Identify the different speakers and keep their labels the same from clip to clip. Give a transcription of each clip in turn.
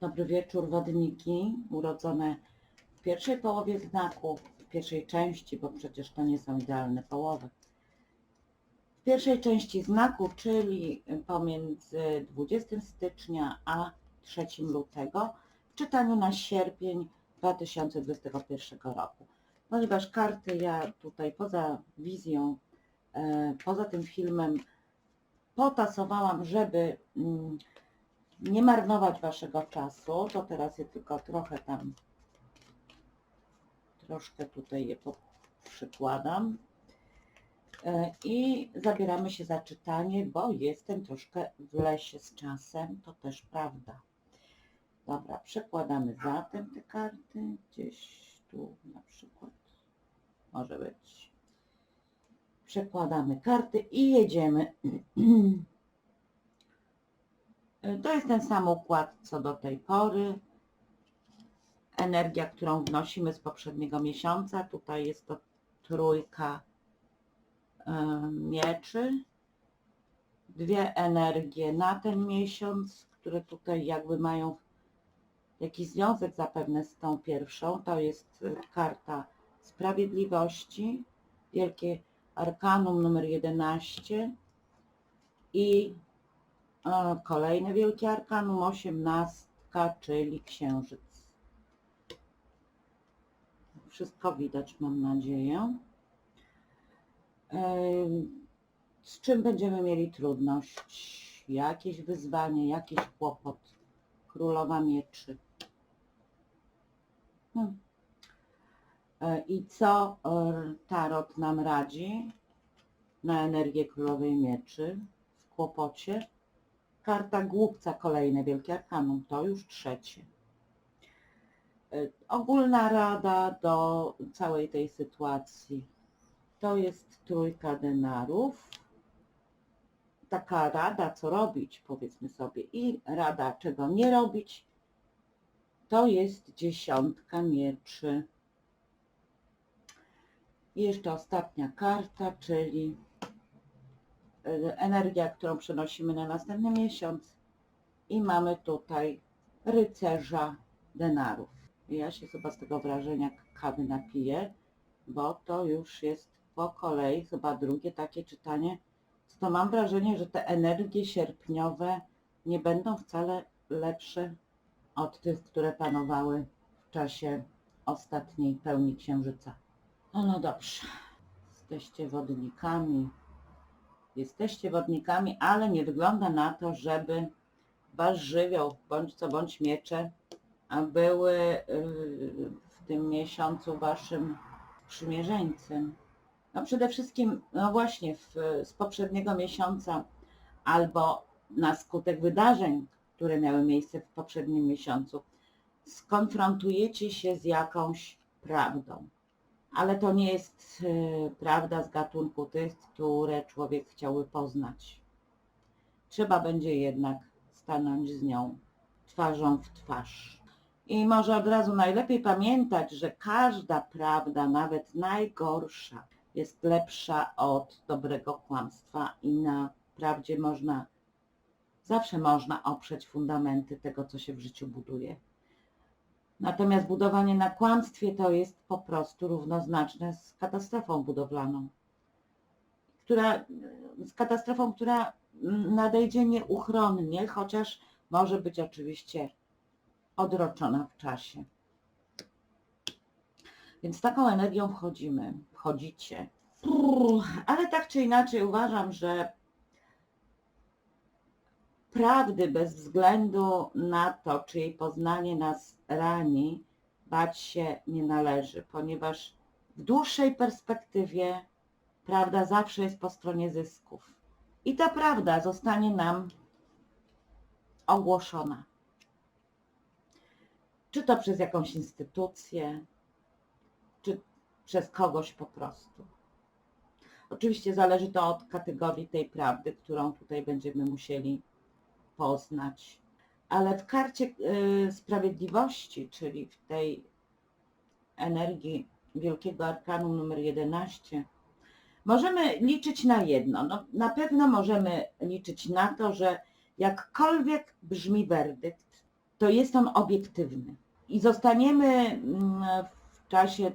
Speaker 1: Dobry wieczór, wodniki urodzone w pierwszej połowie znaku, w pierwszej części, bo przecież to nie są idealne połowy. W pierwszej części znaku, czyli pomiędzy 20 stycznia a 3 lutego, w czytaniu na sierpień 2021 roku. Ponieważ karty ja tutaj poza wizją, e, poza tym filmem potasowałam, żeby mm, nie marnować waszego czasu, to teraz je tylko trochę tam, troszkę tutaj je przykładam. E, I zabieramy się za czytanie, bo jestem troszkę w lesie z czasem, to też prawda. Dobra, przekładamy zatem te karty, gdzieś tu na przykład może być. Przekładamy karty i jedziemy. To jest ten sam układ co do tej pory. Energia, którą wnosimy z poprzedniego miesiąca. Tutaj jest to trójka e, mieczy. Dwie energie na ten miesiąc, które tutaj jakby mają jakiś związek zapewne z tą pierwszą. To jest e, karta sprawiedliwości, wielkie arkanum numer 11 i e, kolejny wielki arkanum, osiemnastka, czyli księżyc. Wszystko widać, mam nadzieję. Z czym będziemy mieli trudność? Jakieś wyzwanie, jakiś kłopot? Królowa mieczy. Hmm. E, I co e, Tarot nam radzi na energię królowej mieczy w kłopocie? Karta głupca, kolejne wielkie arkanum, to już trzecie. E, Ogólna rada do całej tej sytuacji to jest trójka denarów. Taka rada, co robić, powiedzmy sobie, i rada, czego nie robić, to jest dziesiątka mieczy. Jeszcze ostatnia karta, czyli energia, którą przenosimy na następny miesiąc. I mamy tutaj rycerza denarów. Ja się chyba z tego wrażenia kawy napiję, bo to już jest po kolei chyba drugie takie czytanie. To mam wrażenie, że te energie sierpniowe nie będą wcale lepsze od tych, które panowały w czasie ostatniej pełni księżyca. No, no dobrze. Jesteście wodnikami. Jesteście wodnikami, ale nie wygląda na to, żeby wasz żywioł, bądź co bądź miecze, były yy, w tym miesiącu waszym przymierzeńcem. No przede wszystkim, no właśnie, w, z poprzedniego miesiąca albo na skutek wydarzeń, które miały miejsce w poprzednim miesiącu, skonfrontujecie się z jakąś prawdą ale to nie jest e, prawda z gatunku tych, które człowiek chciałby poznać. Trzeba będzie jednak stanąć z nią twarzą w twarz. I może od razu najlepiej pamiętać, że każda prawda, nawet najgorsza, jest lepsza od dobrego kłamstwa i na prawdzie można, zawsze można oprzeć fundamenty tego, co się w życiu buduje. Natomiast budowanie na kłamstwie to jest po prostu równoznaczne z katastrofą budowlaną, która, z katastrofą, która nadejdzie nieuchronnie, chociaż może być oczywiście odroczona w czasie. Więc taką energią wchodzimy, wchodzicie. Ale tak czy inaczej uważam, że prawdy bez względu na to, czy jej poznanie nas rani, bać się nie należy, ponieważ w dłuższej perspektywie prawda zawsze jest po stronie zysków. I ta prawda zostanie nam ogłoszona. Czy to przez jakąś instytucję, czy przez kogoś po prostu. Oczywiście zależy to od kategorii tej prawdy, którą tutaj będziemy musieli poznać. Ale w karcie y, sprawiedliwości, czyli w tej energii Wielkiego Arkanu numer 11, możemy liczyć na jedno. No, na pewno możemy liczyć na to, że jakkolwiek brzmi werdykt, to jest on obiektywny. I zostaniemy mm, w czasie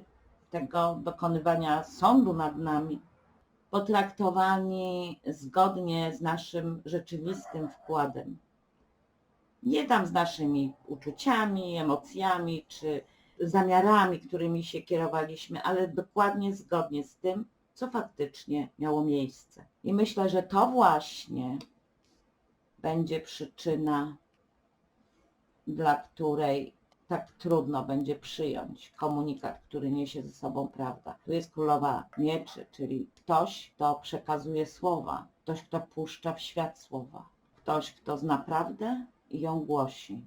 Speaker 1: tego dokonywania sądu nad nami potraktowani zgodnie z naszym rzeczywistym wkładem. Nie tam z naszymi uczuciami, emocjami czy zamiarami, którymi się kierowaliśmy, ale dokładnie zgodnie z tym, co faktycznie miało miejsce. I myślę, że to właśnie będzie przyczyna, dla której tak trudno będzie przyjąć komunikat, który niesie ze sobą prawda. Tu jest królowa mieczy, czyli ktoś, kto przekazuje słowa, ktoś, kto puszcza w świat słowa, ktoś, kto zna prawdę i ją głosi.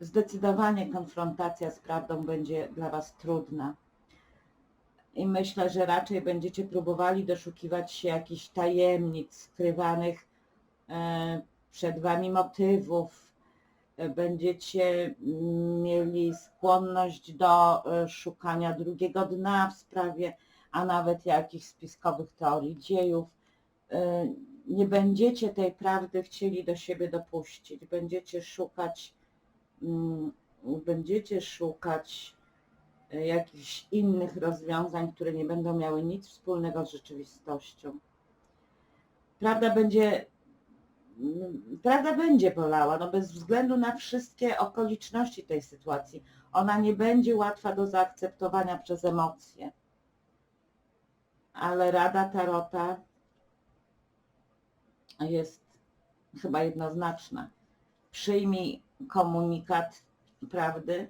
Speaker 1: Zdecydowanie konfrontacja z prawdą będzie dla Was trudna. I myślę, że raczej będziecie próbowali doszukiwać się jakichś tajemnic, skrywanych e, przed Wami motywów. Będziecie mieli skłonność do e, szukania drugiego dna w sprawie, a nawet jakichś spiskowych teorii dziejów. E, Nie będziecie tej prawdy chcieli do siebie dopuścić. Będziecie szukać, mm, będziecie szukać jakichś innych rozwiązań, które nie będą miały nic wspólnego z rzeczywistością. Prawda będzie, mm, prawda będzie bolała, no bez względu na wszystkie okoliczności tej sytuacji. Ona nie będzie łatwa do zaakceptowania przez emocje. Ale Rada Tarota jest chyba jednoznaczna. Przyjmij komunikat prawdy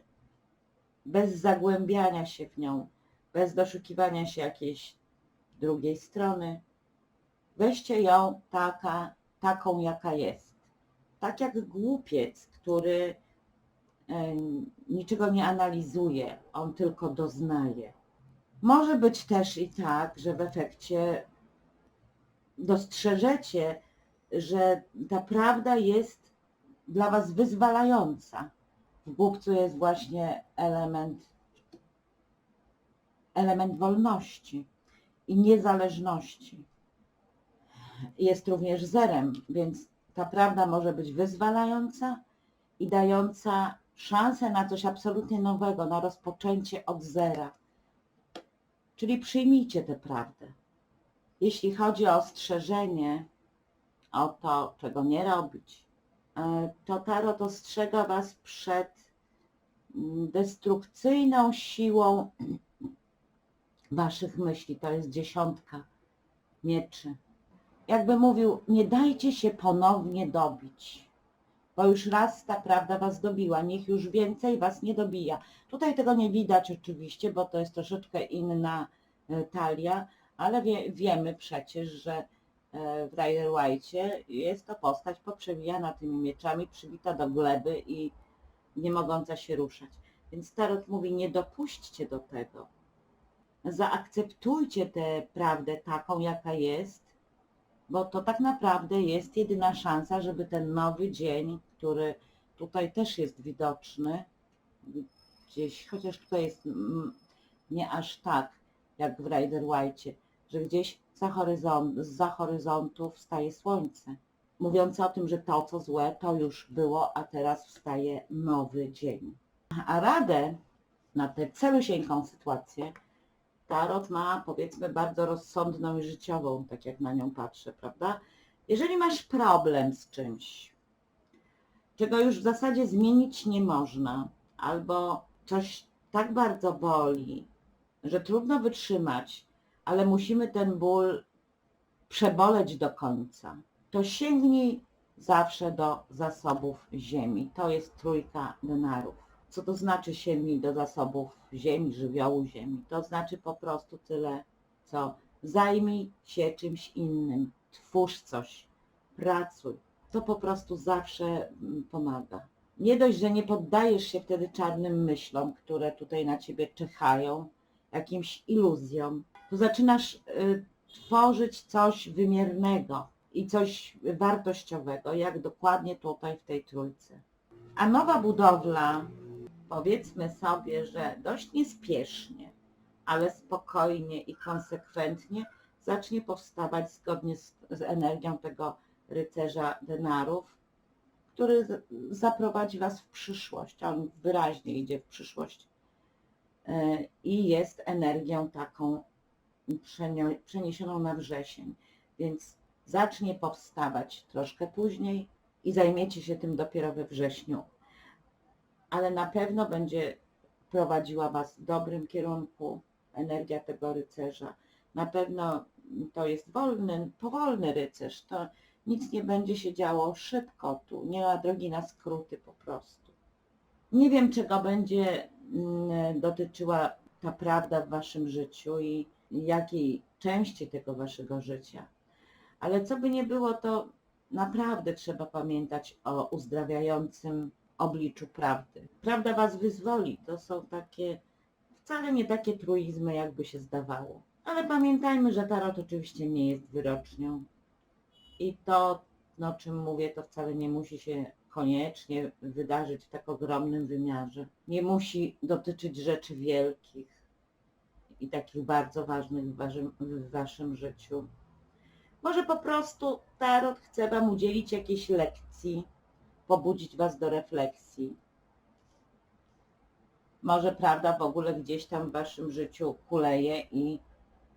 Speaker 1: bez zagłębiania się w nią, bez doszukiwania się jakiejś drugiej strony. Weźcie ją taka, taką, jaka jest. Tak jak głupiec, który em, niczego nie analizuje, on tylko doznaje. Może być też i tak, że w efekcie dostrzeżecie, że ta prawda jest dla Was wyzwalająca. W głupcu jest właśnie element, element wolności i niezależności. Jest również zerem, więc ta prawda może być wyzwalająca i dająca szansę na coś absolutnie nowego, na rozpoczęcie od zera. Czyli przyjmijcie tę prawdę. Jeśli chodzi o ostrzeżenie, o to, czego nie robić, to Tarot ostrzega Was przed mm, destrukcyjną siłą Waszych myśli. To jest dziesiątka mieczy. Jakby mówił, nie dajcie się ponownie dobić, bo już raz ta prawda Was dobiła, niech już więcej Was nie dobija. Tutaj tego nie widać oczywiście, bo to jest troszeczkę inna e, talia, ale wie, wiemy przecież, że e, w Rider White jest to postać poprzewijana tymi mieczami, przybita do gleby i nie mogąca się ruszać. Więc Tarot mówi, nie dopuśćcie do tego. Zaakceptujcie tę prawdę taką, jaka jest, bo to tak naprawdę jest jedyna szansa, żeby ten nowy dzień, który tutaj też jest widoczny, gdzieś, chociaż tutaj jest mm, nie aż tak, jak w Rider White, że gdzieś za horyzont, za horyzontu wstaje słońce, mówiące o tym, że to, co złe, to już było, a teraz wstaje nowy dzień. A radę na tę celusieńką sytuację Tarot ma, powiedzmy, bardzo rozsądną i życiową, tak jak na nią patrzę, prawda? Jeżeli masz problem z czymś, czego już w zasadzie zmienić nie można, albo coś tak bardzo boli, że trudno wytrzymać, ale musimy ten ból przeboleć do końca, to sięgnij zawsze do zasobów ziemi. To jest trójka denarów. Co to znaczy sięgnij do zasobów ziemi, żywiołu ziemi? To znaczy po prostu tyle, co zajmij się czymś innym, twórz coś, pracuj. To po prostu zawsze mm, pomaga. Nie dość, że nie poddajesz się wtedy czarnym myślom, które tutaj na ciebie czyhają, jakimś iluzjom, to zaczynasz y, tworzyć coś wymiernego i coś wartościowego, jak dokładnie tutaj w tej trójce. A nowa budowla, powiedzmy sobie, że dość niespiesznie, ale spokojnie i konsekwentnie zacznie powstawać zgodnie z, z energią tego rycerza denarów, który zaprowadzi Was w przyszłość. On wyraźnie idzie w przyszłość i jest energią taką przeniesioną na wrzesień, więc zacznie powstawać troszkę później i zajmiecie się tym dopiero we wrześniu. Ale na pewno będzie prowadziła Was w dobrym kierunku energia tego rycerza. Na pewno to jest wolny, powolny rycerz. To nic nie będzie się działo szybko tu. Nie ma drogi na skróty po prostu. Nie wiem, czego będzie dotyczyła ta prawda w Waszym życiu i jakiej części tego Waszego życia. Ale co by nie było, to naprawdę trzeba pamiętać o uzdrawiającym obliczu prawdy. Prawda Was wyzwoli. To są takie, wcale nie takie truizmy, jakby się zdawało. Ale pamiętajmy, że tarot oczywiście nie jest wyrocznią. I to, o czym mówię, to wcale nie musi się koniecznie wydarzyć w tak ogromnym wymiarze. Nie musi dotyczyć rzeczy wielkich i takich bardzo ważnych w waszym, w waszym życiu. Może po prostu tarot chce Wam udzielić jakiejś lekcji, pobudzić Was do refleksji. Może prawda w ogóle gdzieś tam w Waszym życiu kuleje i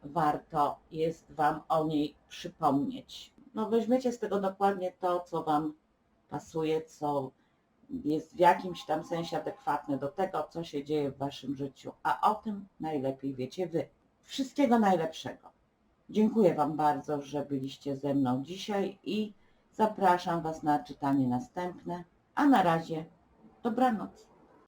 Speaker 1: warto jest Wam o niej przypomnieć. No weźmiecie z tego dokładnie to, co Wam pasuje, co jest w jakimś tam sensie adekwatne do tego, co się dzieje w Waszym życiu, a o tym najlepiej wiecie Wy. Wszystkiego najlepszego. Dziękuję Wam bardzo, że byliście ze mną dzisiaj i zapraszam Was na czytanie następne, a na razie dobranoc.